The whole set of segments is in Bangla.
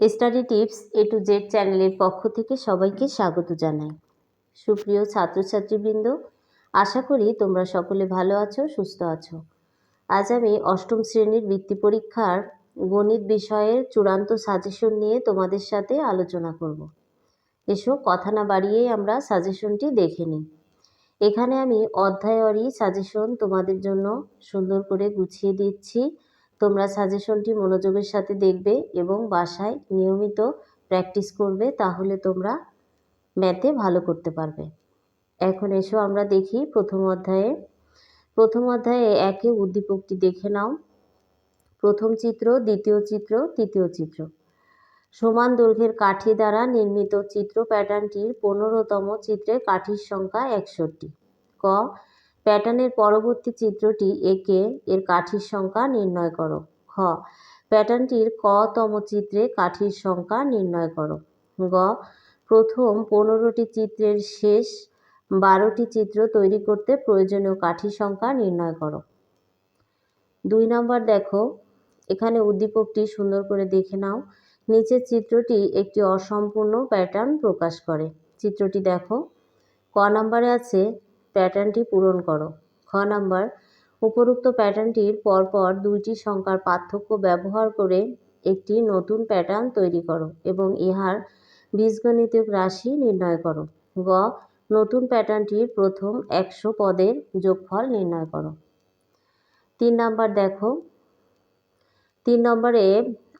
Study tips A to Z চ্যানেলের পক্ষ থেকে সবাইকে স্বাগত জানাই। সুপ্রিয় ছাত্রছাত্রীবৃন্দ, আশা করি তোমরা সকলে ভালো আছো, সুস্থ আছো। আজ আমি অষ্টম শ্রেণির বৃত্তি পরীক্ষার গণিত বিষয়ের চূড়ান্ত সাজেশন নিয়ে তোমাদের সাথে আলোচনা করব। এসো, কথা না বাড়িয়েই আমরা সাজেশনটি দেখে নিই। এখানে আমি অধ্যায়রই সাজেশন তোমাদের জন্য সুন্দর করে গুছিয়ে দিচ্ছি। তোমরা সাজেশনটি মনোযোগের সাথে দেখবে এবং বাসায় নিয়মিত প্র্যাকটিস করবে, তাহলে তোমরা ম্যাথে ভালো করতে পারবে। এখন এসো আমরা দেখি প্রথম অধ্যায়ে। প্রথম অধ্যায়ে একে উদ্দীপকটি দেখে নাও। প্রথম চিত্র, দ্বিতীয় চিত্র, তৃতীয় চিত্র। সমান দৈর্ঘ্যের কাঠি দ্বারা নির্মিত চিত্র প্যাটার্নটির পনেরোতম চিত্রে কাঠির সংখ্যা একষট্টি। ক প্যাটার্নের পরবর্তী চিত্রটি একে এর কাঠির সংখ্যা নির্ণয় করো। খ প্যাটার্নটির কতম চিত্রে কাঠির সংখ্যা নির্ণয় করো। গ প্রথম পনেরোটি চিত্রের শেষ বারোটি চিত্র তৈরি করতে প্রয়োজনীয় কাঠির সংখ্যা নির্ণয় করো। দুই নম্বর দেখো, এখানে উদ্দীপকটি সুন্দর করে দেখে নাও। নিচের চিত্রটি একটি অসম্পূর্ণ প্যাটার্ন প্রকাশ করে। চিত্রটি দেখো, ক নম্বরে আছে প্যাটার্নটি পূরণ করো। খ নাম্বার, উপরোক্ত প্যাটার্নটির পরপর দুইটি সংখ্যার পার্থক্য ব্যবহার করে একটি নতুন প্যাটার্ন তৈরি করো এবং ইহার বীজগণিতিক রাশি নির্ণয় করো। গ, নতুন প্যাটার্নটির প্রথম একশো পদের যোগফল নির্ণয় করো। তিন নাম্বার দেখো, তিন নম্বরে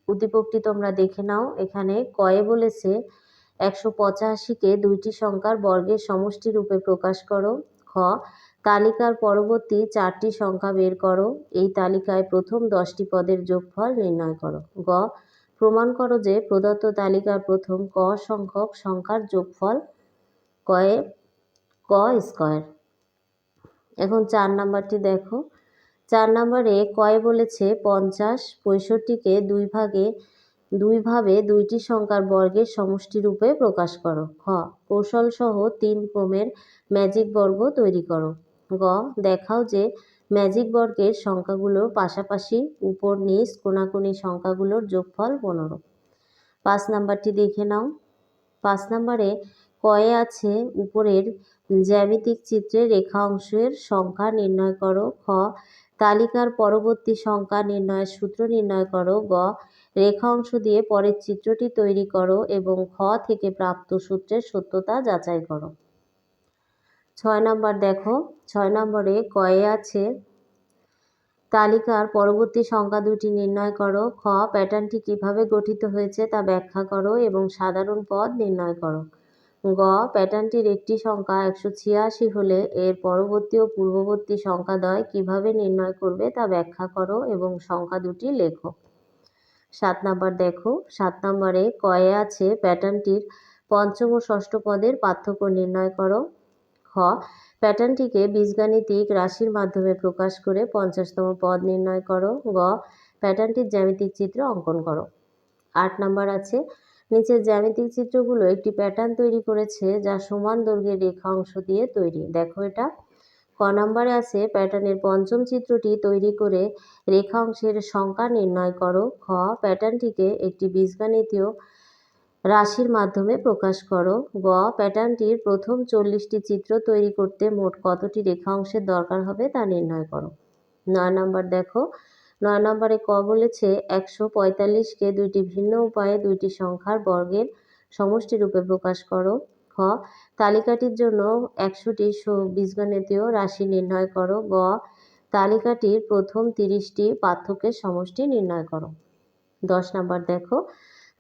উদ্দীপকটি তোমরা দেখে নাও। এখানে কয়ে বলেছে, একশো পঁচাশিকে দুইটি সংখ্যার বর্গের সমষ্টি রূপে প্রকাশ করো। তালিকার পরবর্তী চারটি সংখ্যা বের করো। এই তালিকায় প্রথম দশটি পদের যোগফল নির্ণয় করো। গ, প্রমাণ করো যে প্রদত্ত তালিকার প্রথম ক সংখ্যক সংখ্যার যোগফল কয়ে, ক স্কোয়ার। এখন চার নাম্বারটি দেখো। চার নাম্বারে কয় বলেছে পঞ্চাশ, পঁয়ষট্টিকে দুই ভাগে দুইভাবে দুইটি সংখ্যার বর্গের সমষ্টি রূপে প্রকাশ করো। খ, কৌশলসহ তিন ক্রমের ম্যাজিক বর্গ তৈরি করো। গ, দেখাও যে ম্যাজিক বর্গের সংখ্যাগুলোর পাশাপাশি উপর নিচ কোনাকুনি সংখ্যাগুলোর যোগফল পনেরো। পাঁচ নাম্বারটি দেখে নাও। পাঁচ নাম্বারে কয়ে আছে উপরের জ্যামিতিক চিত্রে রেখা অংশের সংখ্যা নির্ণয় করো। খ, তালিকার পরবর্তী সংখ্যা নির্ণয়ের সূত্র নির্ণয় করো। গ রেখা অংশ দিয়ে পরের চিত্রটি তৈরি করো এবং খ থেকে প্রাপ্ত সূত্রের সত্যতা যাচাই করো। ছয় নম্বর দেখো, ছয় নম্বরে কয়ে আছে, তালিকার পরবর্তী সংখ্যা দুটি নির্ণয় করো। খ, প্যাটার্নটি কীভাবে গঠিত হয়েছে তা ব্যাখ্যা করো এবং সাধারণ পদ নির্ণয় করো। গ, প্যাটার্নটির একটি সংখ্যা একশো ছিয়াশি হলে এর পরবর্তী ও পূর্ববর্তী সংখ্যা সংখ্যাদ্বয় কীভাবে নির্ণয় করবে তা ব্যাখ্যা করো এবং সংখ্যা দুটি লেখো। সাত নাম্বার দেখো। সাত নাম্বারে কয়ে আছে প্যাটার্নটির পঞ্চম ও ষষ্ঠ পদের পার্থক্য নির্ণয় করো। খ, প্যাটার্নটিকে বীজগাণিতিক রাশির মাধ্যমে প্রকাশ করে পঞ্চাশতম পদ নির্ণয় করো। গ, প্যাটার্নটির জ্যামিতিক চিত্র অঙ্কন করো। আট নাম্বার আছে, নিচের জ্যামিতিক চিত্রগুলো একটি প্যাটার্ন তৈরি করেছে যা সমান দৈর্ঘ্যের রেখা অংশ দিয়ে তৈরি। দেখো এটা। ক নম্বরে আছে, প্যাটার্নের পঞ্চম চিত্রটি তৈরি করে রেখা অংশের সংখ্যা নির্ণয় করো। খ, প্যাটার্নটিকে একটি বীজগাণিতীয় রাশির মাধ্যমে প্রকাশ করো। গ, প্যাটার্নটির প্রথম চল্লিশটি চিত্র তৈরি করতে মোট কতটি রেখা অংশের দরকার হবে তা নির্ণয় করো। নয় নম্বর দেখো, নয় নম্বরে ক বলেছে, একশো পঁয়তাল্লিশকে দুইটি ভিন্ন উপায়ে দুইটি সংখ্যার বর্গের সমষ্টি রূপে প্রকাশ করো। খ তালিকাটির জন্য একশোটি বীজগণিতীয় রাশি নির্ণয় করো। গ, তালিকাটির প্রথম তিরিশটি পার্থক্যের সমষ্টি নির্ণয় করো। দশ নাম্বার দেখো।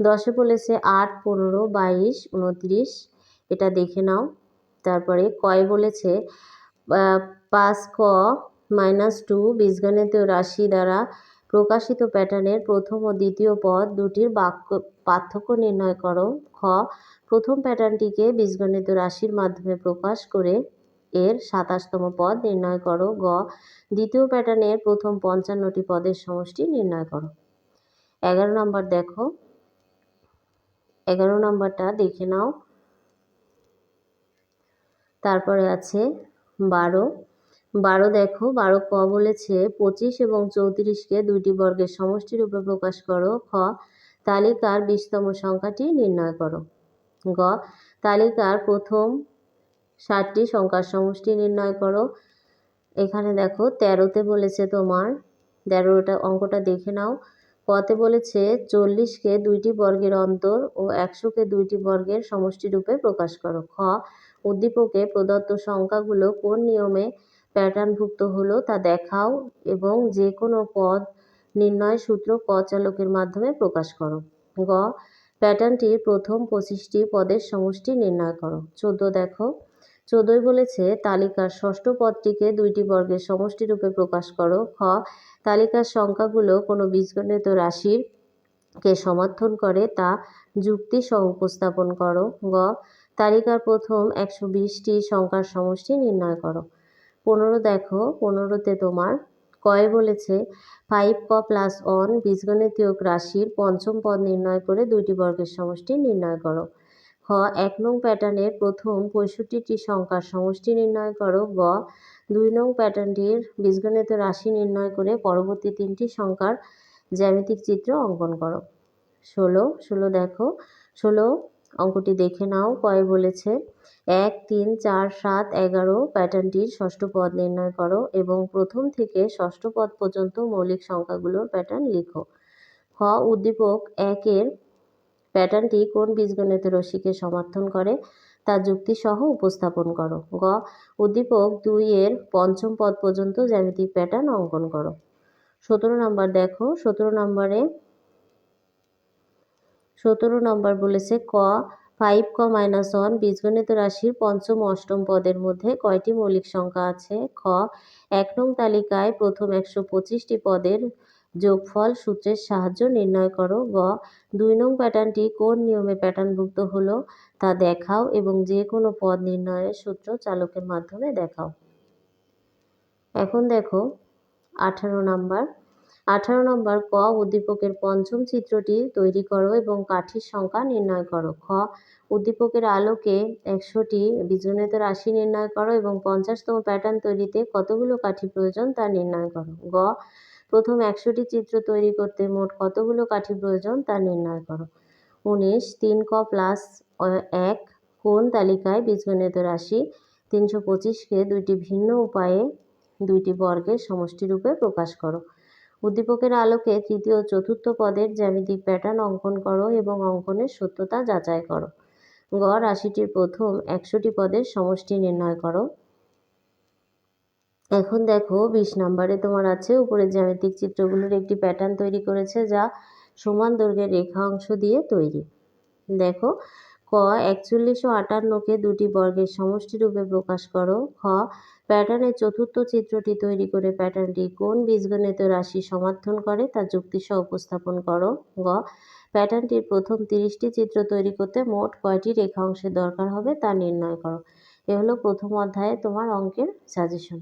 দশে বলেছে আট, পনেরো, বাইশ, উনত্রিশ। এটা দেখে নাও। তারপরে কয় বলেছে পাঁচ ক মাইনাস টু বীজগণিতীয় রাশি দ্বারা প্রকাশিত প্যাটার্নের প্রথম ও দ্বিতীয় পদ দুটির বাক্য, পার্থক্য নির্ণয় করো। খ প্রথম প্যাটার্নটিকে বীজগণিত রাশির মাধ্যমে প্রকাশ করে এর সাতাশতম পদ নির্ণয় করো। গ, দ্বিতীয় প্যাটার্নের প্রথম পঞ্চান্নটি পদের সমষ্টি নির্ণয় করো। এগারো নম্বর দেখো। এগারো নম্বরটা দেখে নাও। তারপরে আছে বারো। বারো দেখো, বারো ক বলেছে পঁচিশ এবং চৌত্রিশকে দুইটি বর্গের সমষ্টি রূপে প্রকাশ করো। খ, তালিকার বিশতম সংখ্যাটি নির্ণয় করো। গ। তালিকার প্রথম ষাটটি সংখ্যার সমষ্টি নির্ণয় করো। এখানে দেখো, তেরোতে বলেছে তোমার, তেরোটা অঙ্কটা দেখে নাও। কতে বলেছে, চল্লিশকে দুইটি বর্গের অন্তর ও একশোকে দুইটি বর্গের সমষ্টি রূপে প্রকাশ করো। খ, উদ্দীপকে প্রদত্ত সংখ্যাগুলো কোন নিয়মে প্যাটার্নভুক্ত হলো তা দেখাও এবং যে কোনো পদ নির্ণয় সূত্র ক চালকের মাধ্যমে প্রকাশ করো। গ প্যাটার্নটির প্রথম পঁচিশটি পদের সমষ্টি নির্ণয় করো। চোদ্দ দেখো। চোদ্দই বলেছে, তালিকার ষষ্ঠ পদটিকে দুইটি বর্গের সমষ্টি রূপে প্রকাশ করো। খ, তালিকার সংখ্যাগুলো কোনো বীজগণিত রাশির কে সমর্থন করে তা যুক্তি সহ উপস্থাপন করো। গ, তালিকার প্রথম একশো বিশটি সংখ্যার সমষ্টি নির্ণয় করো। পনেরো দেখো, পনেরোতে তোমার কয়ে বলেছে ফাইভ ক প্লাস ওয়ান বীজগণিতীয় রাশির পঞ্চম পদ নির্ণয় করে দুইটি বর্গের সমষ্টি নির্ণয় করো। খ, এক নং প্যাটার্নের প্রথম পঁয়ষট্টিটি সংখ্যার সমষ্টি নির্ণয় করো। গ, দুই নং প্যাটার্নটির বীজগণিত রাশি নির্ণয় করে পরবর্তী তিনটি সংখ্যার জ্যামিতিক চিত্র অঙ্কন করো। ষোলো ষোলো দেখো। ষোলো অঙ্কটি দেখে নাও। কয় বলেছে, এক, তিন, চার, সাত, এগারো প্যাটার্নটির ষষ্ঠ পদ নির্ণয় করো এবং প্রথম থেকে ষষ্ঠ পদ পর্যন্ত মৌলিক সংখ্যাগুলোর প্যাটার্ন লিখো। খ, উদ্দীপক একের প্যাটার্নটি কোন বীজগণিত রশ্মিকে সমর্থন করে তা যুক্তিসহ উপস্থাপন করো। গ, উদ্দীপক দুই এর পঞ্চম পদ পর্যন্ত জ্যামিতিক প্যাটার্ন অঙ্কন করো। সতেরো নম্বর দেখো। সতেরো নম্বরে সতেরো নম্বর বলেছে ক ফাইভ ক মাইনাস ওয়ান বীজগণিত রাশির পঞ্চম অষ্টম পদের মধ্যে কয়টি মৌলিক সংখ্যা আছে? খ, এক নং তালিকায় প্রথম একশো পঁচিশটি পদের যোগফল সূত্রের সাহায্য নির্ণয় করো। গ, দুই নং প্যাটার্নটি কোন নিয়মে প্যাটার্নভুক্ত হলো তা দেখাও এবং যে কোনো পদ নির্ণয়ের সূত্র চালকের মাধ্যমে দেখাও। এখন দেখো, আঠারো নাম্বার আঠারো নম্বর ক উদ্দীপকের পঞ্চম চিত্রটি তৈরি করো এবং কাঠির সংখ্যা নির্ণয় করো। খ, উদ্দীপকের আলোকে একশোটি বীজগণিত রাশি নির্ণয় করো এবং পঞ্চাশতম প্যাটার্ন তৈরিতে কতগুলো কাঠি প্রয়োজন তা নির্ণয় করো। গ, প্রথম একশোটি চিত্র তৈরি করতে মোট কতগুলো কাঠি প্রয়োজন তা নির্ণয় করো। উনিশ, তিন ক প্লাস এক কোন তালিকায় বীজগণিত রাশি তিনশো পঁচিশকে দুইটি ভিন্ন উপায়ে দুইটি বর্গের সমষ্টিরূপে প্রকাশ করো। উদ্দীপকের আলোকে তৃতীয় ও চতুর্থ পদের জ্যামিতিক প্যাটার্ন অঙ্কন করো এবং অঙ্কনের সত্যতা যাচাই করো। গ, রাশিটির প্রথম একশোটি পদের সমষ্টি নির্ণয় করো। এখন দেখো, বিশ নম্বরে তোমার আছে উপরে জ্যামিতিক চিত্রগুলোর একটি প্যাটার্ন তৈরি করেছে যা সমান দৈর্ঘ্যের রেখা অংশ দিয়ে তৈরি। দেখো ক, একচল্লিশশো আটান্নকে দুটি বর্গের সমষ্টি রূপে প্রকাশ করো। খ, প্যাটার্নের চতুর্থ চিত্রটি তৈরি করে প্যাটার্নটি কোন বীজগণিত রাশি সমর্থন করে তা যুক্তিসহ উপস্থাপন করো। গ, প্যাটার্নটির প্রথম তিরিশটি চিত্র তৈরি করতে মোট কয়টি রেখা অংশের দরকার হবে তা নির্ণয় করো। এ হলো প্রথম অধ্যায়ে তোমার অঙ্কের সাজেশন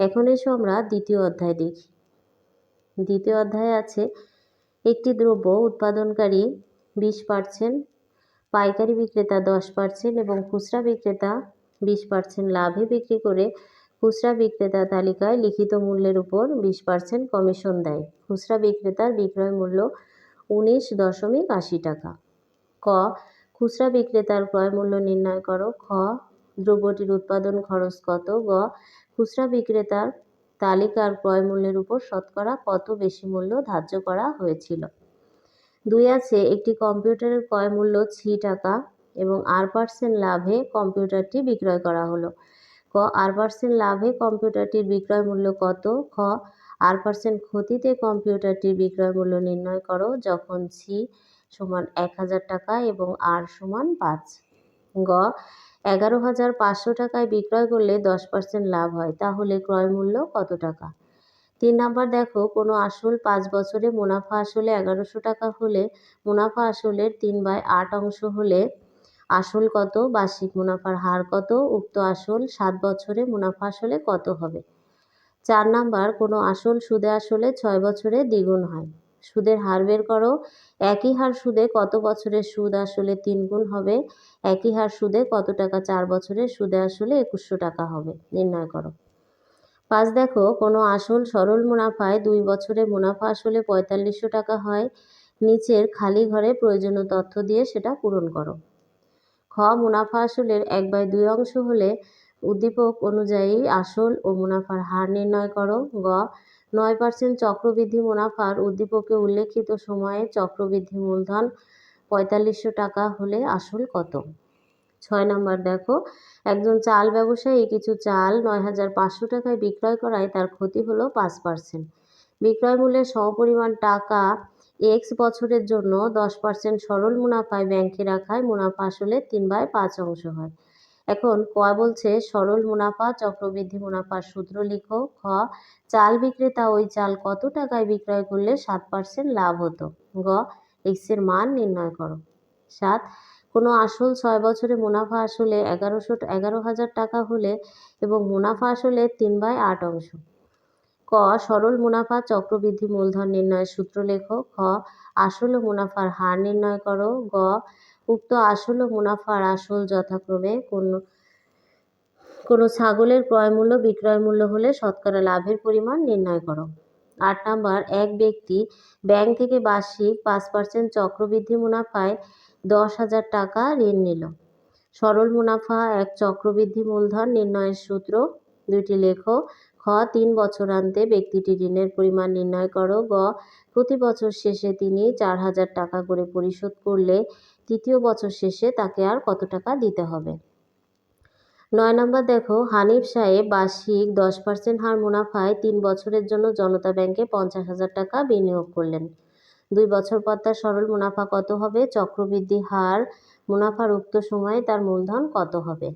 এখন এসো আমরা দ্বিতীয় অধ্যায় দেখি। দ্বিতীয় অধ্যায়ে আছে, একটি দ্রব্য উৎপাদনকারী বিশ পার্সেন্ট পাইকারি বিক্রেতা দশ পার্সেন্ট এবং খুচরা বিক্রেতা বিশ পার্সেন্ট লাভে বিক্রি করে খুচরা বিক্রেতা তালিকায় লিখিত মূল্যের উপর বিশ পার্সেন্ট কমিশন দেয়। খুচরা বিক্রেতার বিক্রয় মূল্য উনিশ দশমিক আশি টাকা। ক, খুচরা বিক্রেতার ক্রয় মূল্য নির্ণয় করো। খ, দ্রব্যটির উৎপাদন খরচ কত? গ, খুচরা বিক্রেতার তালিকার ক্রয় মূল্যের উপর শতকরা কত বেশি মূল্য ধার্য করা হয়েছিল? দুই আছে, একটি কম্পিউটারের ক্রয় মূল্য ছি টাকা এবং আর পার্সেন্ট লাভে কম্পিউটারটি বিক্রয় করা হলো। ক, আর পার্সেন্ট লাভে কম্পিউটারটির বিক্রয় মূল্য কত? খ, আর পার্সেন্ট ক্ষতিতে কম্পিউটারটির বিক্রয় মূল্য নির্ণয় করো যখন ছি সমান এক হাজার টাকা এবং আর সমান পাঁচ। গ, এগারো হাজার পাঁচশো টাকায় বিক্রয় করলে দশ পার্সেন্ট লাভ হয়, তাহলে ক্রয় মূল্য কত টাকা? তিন নাম্বার দেখো, কোনো আসল পাঁচ বছরে মুনাফা আসলে এগারোশো টাকা হলে মুনাফা আসলের তিন বাই আট অংশ হলে আসল কত? বার্ষিক মুনাফার হার কত? উক্ত আসল সাত বছরে মুনাফা আসলে কত হবে? চার নাম্বার, কোনো আসল সুদে আসলে ছয় বছরে দ্বিগুণ হয়। সুদের হার বের করো, একই হার সুদে কত বছরের সুদ আসলে তিন গুণ হবে? একই হার সুদে কত টাকা? চার বছরের সুদে আসলে একুশশো টাকা হবে। নির্ণয় করো। পাঁচ দেখো, কোনো আসল সরল মুনাফায় দুই বছরে মুনাফা আসলে পঁয়তাল্লিশশো টাকা হয়। নিচের খালি ঘরে প্রয়োজনীয় তথ্য দিয়ে সেটা পূরণ করো। খ, মুনাফা আসলের এক বাই দুই অংশ হলে উদ্দীপক অনুযায়ী আসল ও মুনাফার হার নির্ণয় করো। গ, নয় পার্সেন্ট চক্রবৃদ্ধি মুনাফার উদ্দীপকে উল্লেখিত সময়ে চক্রবৃদ্ধি মূলধন পঁয়তাল্লিশশো টাকা হলে আসল কত? ছয় নম্বর দেখো, একজন চাল ব্যবসায়ী কিছু চাল নয় হাজার পাঁচশো টাকায় বিক্রয় করায় তার ক্ষতি হলো পাঁচ পার্সেন্ট বিক্রয় মূল্যের সমপরিমাণ টাকা এক্স বছরের জন্য দশ পার্সেন্ট সরল মুনাফায় ব্যাংকে রাখায় মুনাফা আসলে তিন বাই পাঁচ অংশ হয়। এখন ক বলছে, সরল মুনাফা, চক্রবৃদ্ধি মুনাফার সূত্র লিখো। খ, চাল বিক্রেতা ওই চাল কত টাকায় বিক্রয় করলে সাত পার্সেন্ট লাভ হতো? গ এক্সের মান নির্ণয় করো। সাত কোনো আসল ছয় বছরে মুনাফা আসলে এগারোশো, এগারো হাজার টাকা হলে এবং মুনাফা আসলে তিন বাই আট অংশ। ক, সরল মুনাফা, চক্রবৃদ্ধি মূলধন নির্ণয়ের সূত্র লেখো খ, আসল মুনাফার হার নির্ণয় করো। গ, উক্ত আসল মুনাফার আসল যথাক্রমে কোনো কোনো ছাগলের ক্রয় মূল্য, বিক্রয় মূল্য হলে শতকরা লাভের পরিমাণ নির্ণয় করো। আট নাম্বার, এক ব্যক্তি ব্যাংক থেকে বার্ষিক পাঁচ পার্সেন্ট চক্রবৃদ্ধি মুনাফায় দশ হাজার টাকা ঋণ নিল। সরল মুনাফা, এক চক্রবৃদ্ধি মূলধন, নির্ণয়ের সূত্র, দুইটি লেখো। খ, তিন বছরান্তে ব্যক্তিটি ঋণের পরিমাণ নির্ণয় করো। গ, প্রতি বছর শেষে তিনি চার হাজার টাকা করে পরিশোধ করলে তৃতীয় বছর শেষে তাকে আর কত টাকা দিতে হবে? নয় নম্বর দেখো, হানিফ সাহেব বার্ষিক দশ পার্সেন্ট হার মুনাফায় তিন বছরের জন্য জনতা ব্যাংকে পঞ্চাশ হাজার টাকা বিনিয়োগ করলেন। দুই বছর পর তার সরল মুনাফা কত হবে? চক্রবৃদ্ধি হার মুনাফার উক্ত সময়ে তার মূলধন কত হবে?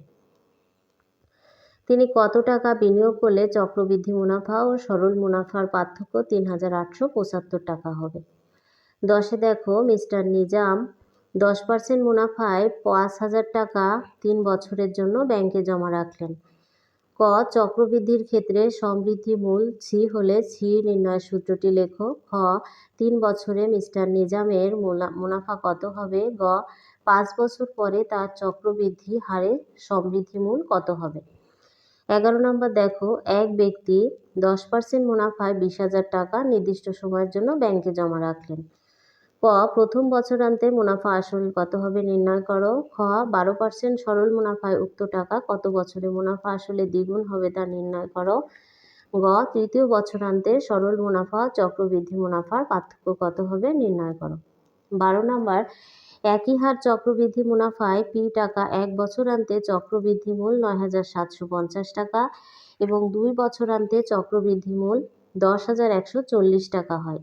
তিনি কত টাকা বিনিয়োগ করলে চক্রবৃদ্ধি মুনাফা ও সরল মুনাফার পার্থক্য তিন হাজার আটশো পঁচাত্তর টাকা হবে? দশে দেখো, মিস্টার নিজাম দশ পার্সেন্ট মুনাফায় পাঁচ হাজার টাকা তিন বছরের জন্য ব্যাংকে জমা রাখলেন। ক, চক্রবৃদ্ধির ক্ষেত্রে সমৃদ্ধি মূল ছি হলে ছি নির্ণয় সূত্রটি লেখো। খ, তিন বছরে মিস্টার নিজামের মুনাফা কত হবে? গ, পাঁচ বছর পরে তার চক্রবৃদ্ধি হারে সমৃদ্ধি মূল কত হবে? এগারো নম্বর দেখো, এক ব্যক্তি দশ পার্সেন্ট মুনাফায় বিশ হাজার টাকা নির্দিষ্ট সময়ের জন্য ব্যাংকে জমা রাখলেন। ক, প্রথম বছরান্তে মুনাফা আসল কত হবে নির্ণয় করো? খ, বারো পার্সেন্ট সরল মুনাফায় উক্ত টাকা কত বছরে মুনাফা আসলে দ্বিগুণ হবে তা নির্ণয় করো? গ, তৃতীয় বছরান্তে সরল মুনাফা, চক্রবৃদ্ধি মুনাফার পার্থক্য কত হবে নির্ণয় করো? বারো নাম্বার, একই হার চক্রবৃদ্ধি মুনাফায় পি টাকা এক বছরান্তে চক্রবৃদ্ধি মূল নয় হাজার সাতশো পঞ্চাশ টাকা এবং দুই বছরান্তে চক্রবৃদ্ধি মূল দশ হাজার একশো চল্লিশ টাকা হয়।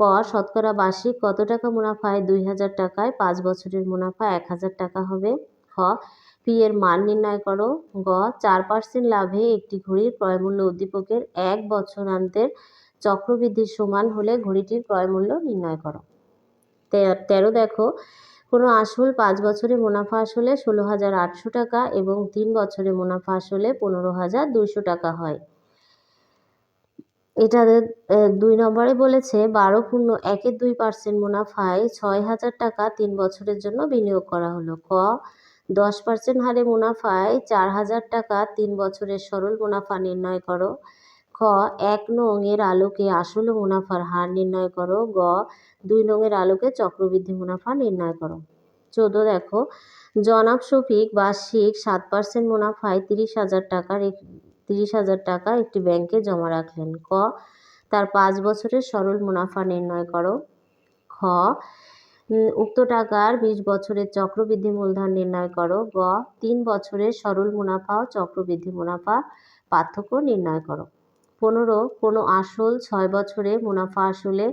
ক শতকরা বার্ষিক কত টাকা মুনাফায় দুই হাজার টাকায়। পাঁচ বছরের মুনাফা এক হাজার টাকা হবে। খ পি এর মান নির্ণয় করো। গ, চার পার্সেন্ট লাভে একটি ঘড়ির ক্রয়মূল্য উদ্দীপকের এক বছরান্তের চক্রবৃদ্ধির সমান হলে ঘড়িটির ক্রয়মূল্য নির্ণয় করো। তেরো দেখো, কোনো আসল পাঁচ বছরে মুনাফা আসলে ষোলো হাজার আটশো টাকা এবং তিন বছরে মুনাফা আসলে পনেরো হাজার দুইশো টাকা হয়। এটা দুই নম্বরে বলেছে, বারো পূর্ণ একের দুই পার্সেন্ট মুনাফায় ছয় হাজার টাকা তিন বছরের জন্য বিনিয়োগ করা হলো। ক, দশ পার্সেন্ট হারে মুনাফায় চার হাজার টাকা তিন বছরের সরল মুনাফা নির্ণয় করো। খ, এক নং এর আলোকে আসল মুনাফার হার নির্ণয় করো। গ, দুই নং এর আলোকে চক্রবৃদ্ধি মুনাফা নির্ণয় করো। চোদ্দ, দেখো, জনাব শফিক বার্ষিক সাত পার্সেন্ট মুনাফায় তিরিশ হাজার টাকার তিরিশ হাজার টাকা একটি ব্যাংকে জমা রাখলেন। ক, তার পাঁচ বছরের সরল মুনাফা নির্ণয় করো। খ উক্ত টাকার বিশ বছরের চক্রবৃদ্ধি মূলধন নির্ণয় করো। গ, তিন বছরের সরল মুনাফা ও চক্রবৃদ্ধি মুনাফা পার্থক্য নির্ণয় করো। পনেরো, কোনো আসল ছয় বছরে মুনাফা আসলে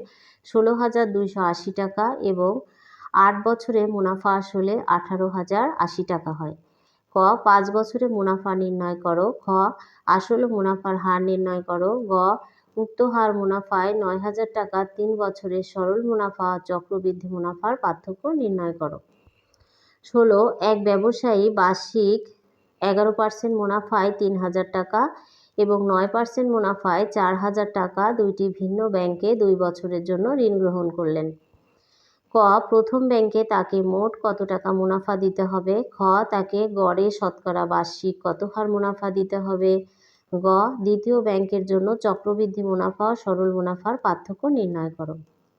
ষোলো হাজার দুইশো আশি টাকা এবং আট বছরে মুনাফা আসলে আঠারো হাজার আশি টাকা হয়। ক পাঁচ বছরে মুনাফা নির্ণয় করো। খ আসল মুনাফার হার নির্ণয় করো। গ, উক্ত হার মুনাফায় নয় হাজার টাকা তিন বছরের সরল মুনাফা চক্রবৃদ্ধি মুনাফার পার্থক্য নির্ণয় করো। ষোলো, এক ব্যবসায়ী বার্ষিক এগারো পার্সেন্ট মুনাফায় তিন হাজার টাকা এবং নয় পার্সেন্ট মুনাফায় চার হাজার টাকা দুইটি ভিন্ন ব্যাংকে দুই বছরের জন্য ঋণ গ্রহণ করলেন। ক, প্রথম ব্যাংকে তাকে মোট কত টাকা মুনাফা দিতে হবে? খ, তাকে গড়ে শতকরা বার্ষিক কত হার মুনাফা দিতে হবে? গ, দ্বিতীয় ব্যাংকের জন্য চক্রবৃদ্ধি মুনাফা ও সরল মুনাফার পার্থক্য নির্ণয় করো।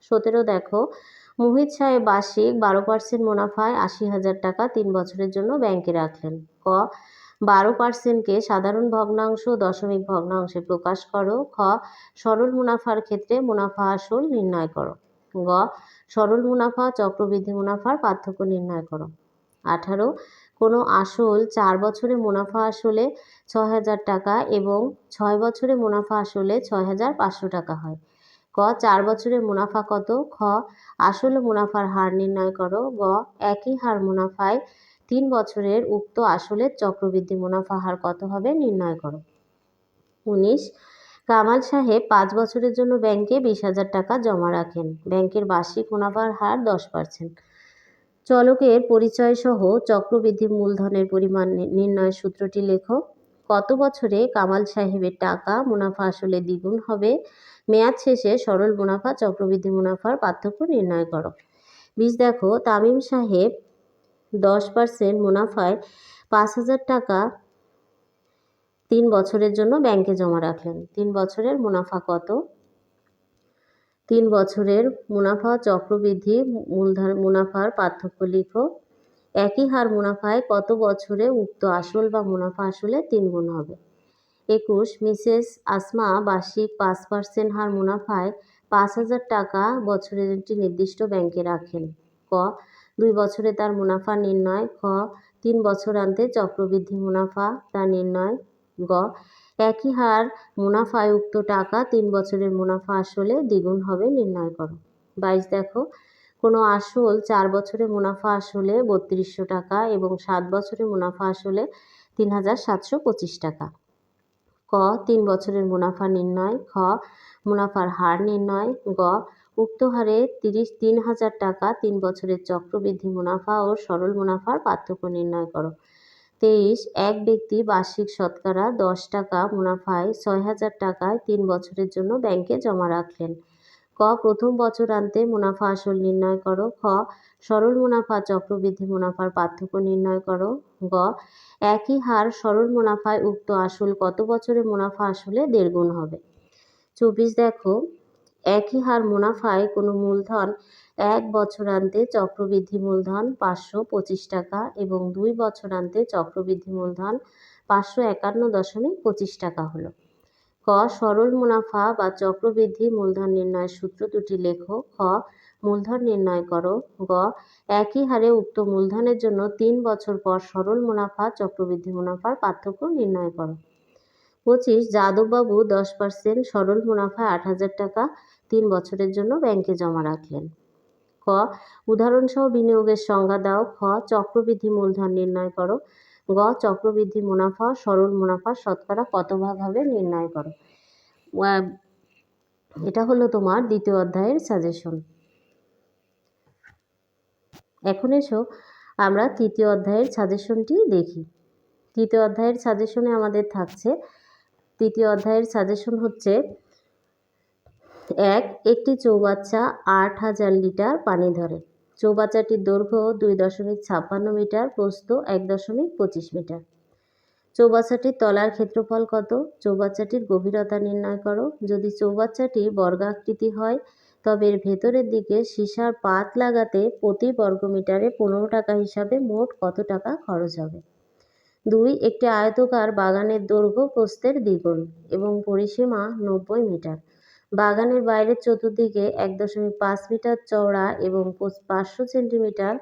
সতেরো, দেখো, মোহিত সাহেব বার্ষিক বারো পার্সেন্ট মুনাফায় আশি হাজার টাকা তিন বছরের জন্য ব্যাংকে রাখলেন। ক, বারো পার্সেন্টকে সাধারণ ভগ্নাংশ দশমিক ভগ্নাংশে প্রকাশ করো। খ, সরল মুনাফার ক্ষেত্রে মুনাফা আসল নির্ণয় করো। গ সরল মুনাফা, চক্রবৃদ্ধি মুনাফার পার্থক্য নির্ণয় করো। আঠারো, কোনো আসল চার বছরে মুনাফা আসলে ছয় হাজার টাকা এবং ছয় বছরে মুনাফা আসলে ছয় হাজার পাঁচশো টাকা হয়। ক, চার বছরে মুনাফা কত? খ, আসল মুনাফার হার নির্ণয় করো। গ, একই হার মুনাফায় তিন বছরের উক্ত আসলের চক্রবৃদ্ধি মুনাফা হার কত হবে নির্ণয় করো। উনিশ কামাল সাহেব পাঁচ বছরের জন্য ব্যাংকে বিশ হাজার টাকা জমা রাখেন। ব্যাংকের বার্ষিক মুনাফার হার দশ পার্সেন্ট। চলকের পরিচয় সহ চক্রবৃদ্ধি মূলধনের পরিমাণ নির্ণয় সূত্রটি লেখো। কত বছরে কামাল সাহেবের টাকা মুনাফা আসলে দ্বিগুণ হবে। মেয়াদ শেষে সরল মুনাফা, চক্রবৃদ্ধি মুনাফার পার্থক্য নির্ণয় করো। বিশ দেখো, তামিম সাহেব দশ পার্সেন্ট মুনাফায় পাঁচ হাজার টাকা তিন বছরের জন্য ব্যাংকে জমা রাখলেন। তিন বছরের মুনাফা কত? তিন বছরের মুনাফা চক্রবৃদ্ধি মূলধন মুনাফার পার্থক্য লিখো। একই হার মুনাফায় কত বছরে উক্ত আসল বা মুনাফা আসলে তিন গুণ হবে? একুশ, মিসেস আসমা বার্ষিক পাঁচ পার্সেন্ট হার মুনাফায় পাঁচ হাজার টাকা বছরের একটি নির্দিষ্ট ব্যাংকে রাখেন। ক, দুই বছরে তার মুনাফা নির্ণয়। খ, তিন বছর আনতে চক্রবৃদ্ধি মুনাফা তা নির্ণয়। গ। একই হার মুনাফায় উক্ত টাকা তিন বছরের মুনাফা আসলে দ্বিগুণ হবে নির্ণয় করো। বাইশ, দেখো, কোনো আসল চার বছরে মুনাফা আসলে বত্রিশশো টাকা এবং সাত বছরে মুনাফা আসলে তিন হাজার সাতশো পঁচিশ টাকা। ক, তিন বছরের মুনাফা নির্ণয়। খ, মুনাফার হার নির্ণয়। গ, উক্ত হারে তিরিশ, তিন হাজার টাকা তিন বছরের চক্রবৃদ্ধি মুনাফা ও সরল মুনাফার পার্থক্য নির্ণয় করো। তেইশ, এক ব্যক্তি বার্ষিক শতকরা দশ টাকা মুনাফায় ছয় হাজার টাকায় তিন বছরের জন্য ব্যাংকে জমা রাখলেন। ক, প্রথম বছর আনতে মুনাফা আসল নির্ণয় করো। খ, সরল মুনাফা চক্রবৃদ্ধি মুনাফার পার্থক্য নির্ণয় করো। গ, একই হার সরল মুনাফায় উক্ত আসল কত বছরে মুনাফা আসলে দেড়গুণ হবে? চব্বিশ, দেখো, একই হার মুনাফায় কোনো মূলধন এক বছরান্তে চক্রবৃদ্ধি মূলধন পাঁচশো পঁচিশ টাকা এবং দুই বছরান্তে চক্রবৃদ্ধি মূলধন পাঁচশো একান্ন দশমিক পঁচিশ টাকা হলো। ক, সরল মুনাফা বা চক্রবৃদ্ধি মূলধন নির্ণয়ের সূত্র দুটি লেখো। খ, মূলধন নির্ণয় করো। গ, একই হারে উক্ত মূলধনের জন্য তিন বছর পর সরল মুনাফা, চক্রবৃদ্ধি মুনাফার পার্থক্য নির্ণয় করো। পঁচিশ, যাদববাবু দশ পার্সেন্ট সরল মুনাফায় আট হাজার টাকা তিন বছরের জন্য ব্যাংকে জমা রাখলেন। ক উদাহরণসহ বিনিয়োগের সংজ্ঞা দাও। খ, চক্রবৃদ্ধি মূলধন নির্ণয় করো। গ, চক্রবৃদ্ধি মুনাফা, সরল মুনাফা, শতকরা কত ভাগ হবে নির্ণয় করো। এটা হলো তোমার দ্বিতীয় অধ্যায়ের সাজেশন এখন এসো আমরা তৃতীয় অধ্যায়ের সাজেশনটি দেখি। তৃতীয় অধ্যায়ের সাজেশনে আমাদের থাকছে, তৃতীয় অধ্যায়ের সাজেশন হচ্ছে এক, একটি চৌবাচ্চা আট হাজার লিটার পানি ধরে। চৌবাচ্চাটির দৈর্ঘ্য দুই দশমিক ছাপ্পান্ন মিটার, প্রস্থ এক দশমিক পঁচিশ মিটার। চৌবাচ্চাটির তলার ক্ষেত্রফল কত? চৌবাচ্চাটির গভীরতা নির্ণয় করো। যদি চৌবাচ্চাটি বর্গাকৃতি হয়, তবে এর ভেতরের দিকে সীসার পাত লাগাতে প্রতি বর্গমিটারে পনেরো টাকা হিসাবে মোট কত টাকা খরচ হবে? দুই, একটি আয়তকার বাগানের দৈর্ঘ্য প্রস্থের দ্বিগুণ এবং পরিসীমা নব্বই মিটার। বাগানের বাইরের চতুর্দিকে এক দশমিক পাঁচ মিটার চওড়া এবং পাঁচশো সেন্টিমিটার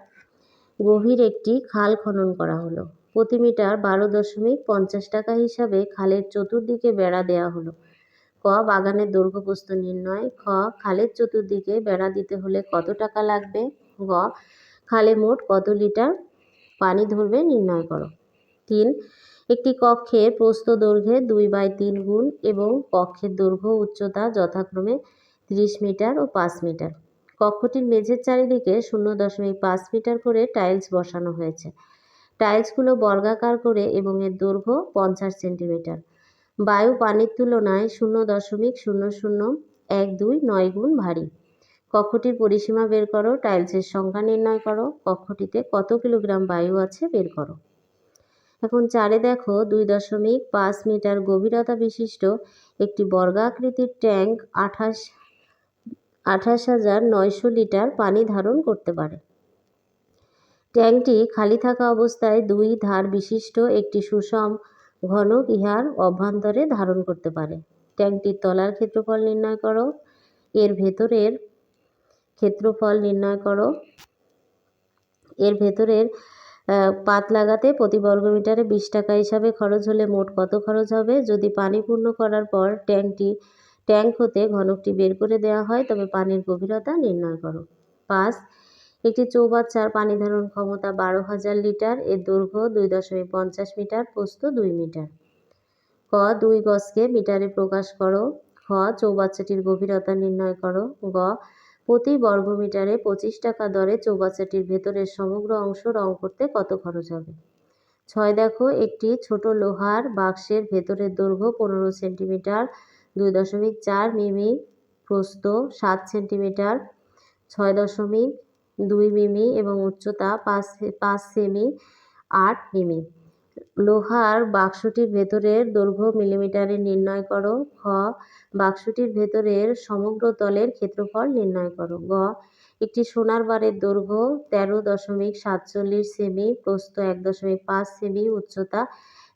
গভীর একটি খাল খনন করা হলো। প্রতি মিটার বারো দশমিক পঞ্চাশ টাকা হিসাবে খালের চতুর্দিকে বেড়া দেওয়া হলো। ক, বাগানের দৈর্ঘ্য প্রস্থ নির্ণয়। খ, খালের চতুর্দিকে বেড়া দিতে হলে কত টাকা লাগবে? গ খালে মোট কত লিটার পানি ধরবে নির্ণয় করো। তিন একটি কক্ষের প্রস্থ দৈর্ঘ্যে দুই বাই তিন গুণ এবং কক্ষের দৈর্ঘ্য উচ্চতা যথাক্রমে তিরিশ মিটার ও পাঁচ মিটার। কক্ষটির মেঝের চারিদিকে শূন্য দশমিক পাঁচ মিটার করে টাইলস বসানো হয়েছে। টাইলসগুলো বর্গাকার করে এবং এর দৈর্ঘ্য পঞ্চাশ সেন্টিমিটার। বায়ু পানির তুলনায় শূন্য দশমিক শূন্য শূন্য এক দুই নয় গুণ ভারী। কক্ষটির পরিসীমা বের করো, টাইলসের সংখ্যা নির্ণয় করো, কক্ষটিতে কত কিলোগ্রাম বায়ু আছে বের করো। এখন চারে দেখো দুই দশমিক পাঁচ মিটার গভীরতা বিশিষ্ট একটি বর্গাকৃতির ট্যাঙ্ক আঠাশ আঠাশ হাজার নয়শো লিটার পানি ধারণ করতে পারে। ট্যাঙ্কটি খালি থাকা অবস্থায় দুই ধার বিশিষ্ট একটি সুষম ঘনক ইহার অভ্যন্তরে ধারণ করতে পারে। ট্যাঙ্কটির তলার ক্ষেত্রফল নির্ণয় করো, এর ভেতরের ক্ষেত্রফল নির্ণয় করো, এর ভেতরের পাত লাগাতে প্রতি বর্গ মিটারে বিশ টাকা হিসাবে খরচ হলে মোট কত খরচ হবে? যদি পানি পূর্ণ করার পর ট্যাঙ্কটি, ট্যাঙ্ক হতে ঘনকটি বের করে দেওয়া হয়, তবে পানির গভীরতা নির্ণয় করো। পাঁচ, একটি চৌবাচ্চার পানি ধারণ ক্ষমতা বারো হাজার লিটার, এর দৈর্ঘ্য দুই দশমিক পঞ্চাশ মিটার, প্রস্থ দুই মিটার। ক, দুই গজকে মিটারে প্রকাশ করো। খ, চৌবাচ্চাটির গভীরতা নির্ণয় করো। গ প্রতি বর্গমিটারে পঁচিশ টাকা দরে চৌবাচ্চাটির ভেতরের সমগ্র অংশ রং করতে কত খরচ হবে? ছয় দেখো, একটি ছোট লোহার বাক্সের ভেতরের দৈর্ঘ্য পনেরো সেন্টিমিটার, দুই দশমিক চার মিমি প্রস্থ সাত সেন্টিমিটার, ছয় দশমিক দুই মিমি এবং উচ্চতা পাঁচ পাঁচ সেমি আট মিমি। লোহার বাক্সটির ভেতরের দৈর্ঘ্য মিলিমিটারে নির্ণয় করো, খ বাক্সটির ভেতরের সমগ্র তলের ক্ষেত্রফল নির্ণয় করো। গ, একটি সোনার বারের দৈর্ঘ্য তেরো দশমিক সাতচল্লিশ সেমি, প্রস্থ এক দশমিক পাঁচ সেমি, উচ্চতা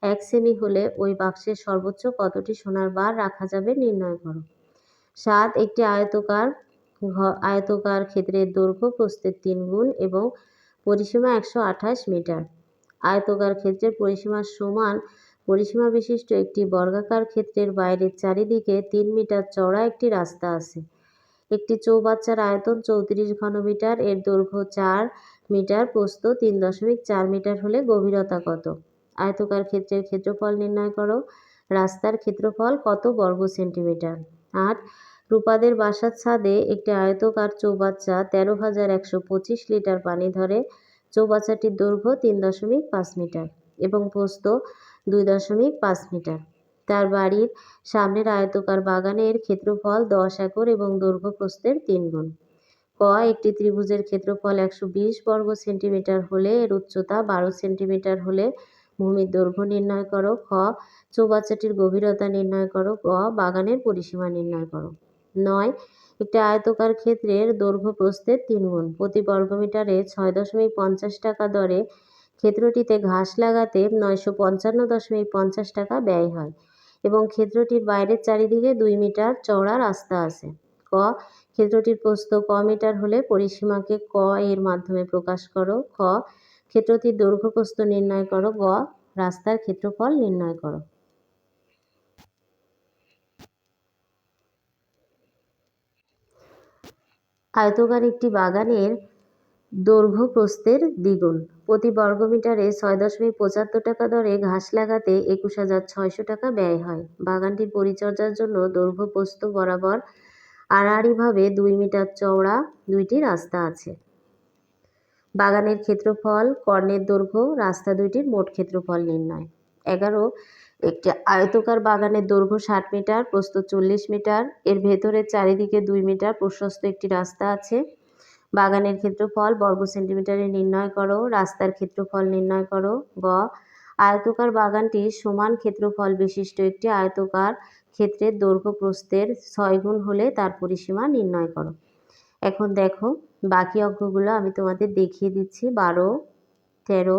এক সেমি হলে ওই বাক্সের সর্বোচ্চ কতটি সোনার বার রাখা যাবে নির্ণয় করো। সাত, একটি আয়তকার আয়তকার ক্ষেত্রের দৈর্ঘ্য প্রস্থের তিন গুণ এবং পরিসীমা একশো আঠাশ মিটার। আয়তকার ক্ষেত্রের পরিসীমার সমান পরিসীমা বিশিষ্ট একটি বর্গাকার ক্ষেত্রের বাইরের চারিদিকে তিন মিটার চওড়া একটি রাস্তা আছে। একটি চৌবাচ্চার আয়তন চৌত্রিশ ঘনমিটার, এর দৈর্ঘ্য চার মিটার, প্রস্থ তিন দশমিক চার মিটার হলে গভীরতা কত? আয়তকার ক্ষেত্রের ক্ষেত্রফল নির্ণয় করো। রাস্তার ক্ষেত্রফল কত বর্গ সেন্টিমিটার? আট। রূপাদের বাসার ছাদে একটি আয়তকার চৌবাচ্চা তেরো হাজার একশো পঁচিশ লিটার পানি ধরে। চৌবাচ্চাটির দৈর্ঘ্য তিন দশমিক পাঁচ মিটার এবং প্রস্থ দুই দশমিক পাঁচ মিটার। তার বাড়ির সামনের আয়তকার বাগানের ক্ষেত্রফল দশ একর এবং দৈর্ঘ্য প্রস্থের তিন গুণ। ক, একটি ত্রিভুজের ক্ষেত্রফল একশো বিশ বর্গ সেন্টিমিটার হলে এর উচ্চতা বারো সেন্টিমিটার হলে ভূমির দৈর্ঘ্য নির্ণয় করো। খ, চৌবাচ্চাটির গভীরতা নির্ণয় করো। গ, বাগানের পরিসীমা নির্ণয় করো। নয়, একটি আয়তকার ক্ষেত্রের দৈর্ঘ্য প্রস্থের তিন গুণ। প্রতি বর্গমিটারে ছয় দশমিক পঞ্চাশ টাকা দরে ক্ষেত্রটিতে ঘাস লাগাতে নয়শো পঞ্চান্ন দশমিক পঞ্চাশ টাকা ব্যয় হয় এবং ক্ষেত্রটির বাইরের চারিদিকে দুই মিটার চওড়া রাস্তা আছে। ক, ক্ষেত্রটির প্রস্থ ক মিটার হলে পরিসীমাকে ক এর মাধ্যমে প্রকাশ করো। খ, ক্ষেত্রটির দৈর্ঘ্য প্রস্থ নির্ণয় করো। গ, রাস্তার ক্ষেত্রফল নির্ণয় করো। আয়তকার একটি বাগানের দৈর্ঘ্য প্রস্থের দ্বিগুণ। প্রতি বর্গমিটারে ছয় দশমিক পঁচাত্তর টাকা দরে ঘাস লাগাতে একুশ হাজার ছয়শো টাকা ব্যয় হয়। বাগানটির পরিচর্যার জন্য দৈর্ঘ্য প্রস্থ বরাবর আড়াআড়িভাবে দুই মিটার চওড়া দুইটি রাস্তা আছে। বাগানের ক্ষেত্রফল, কর্ণের দৈর্ঘ্য, রাস্তা দুইটির মোট ক্ষেত্রফল নির্ণয়। এগারো, একটি আয়তকার বাগানের দৈর্ঘ্য ষাট মিটার, প্রস্থ চল্লিশ মিটার, এর ভেতরের চারিদিকে দুই মিটার প্রশস্ত একটি রাস্তা আছে। বাগানের ক্ষেত্রফল বর্গ সেন্টিমিটারে নির্ণয় করো, রাস্তার ক্ষেত্রফল নির্ণয় করো, গ। আয়তকার বাগানটি সমান ক্ষেত্রফল বিশিষ্ট একটি আয়তকার ক্ষেত্রের দৈর্ঘ্য প্রস্থের ছয় গুণ হলে তার পরিসীমা নির্ণয় করো। এখন দেখো, বাকি অঙ্কগুলো আমি তোমাদের দেখিয়ে দিচ্ছি। বারো, তেরো,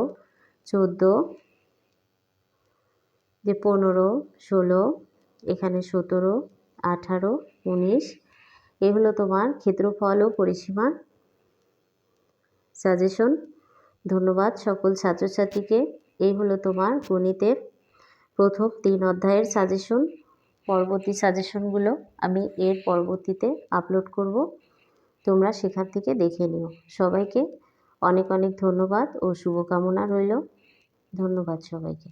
চোদ্দ, যে পনেরো, ষোলো, এখানে সতেরো, আঠারো, উনিশ, এগুলো তোমার ক্ষেত্রফল ও পরিসীমা সাজেশন। ধন্যবাদ সকল ছাত্রছাত্রীকে। এই হলো তোমার গণিতের প্রথম তিন অধ্যায়ের সাজেশন। পরবর্তী সাজেশনগুলো আমি এর পরবর্তীতে আপলোড করব। তোমরা সেখান থেকে দেখে নিও। সবাইকে অনেক অনেক ধন্যবাদ ও শুভকামনা রইল। ধন্যবাদ সবাইকে।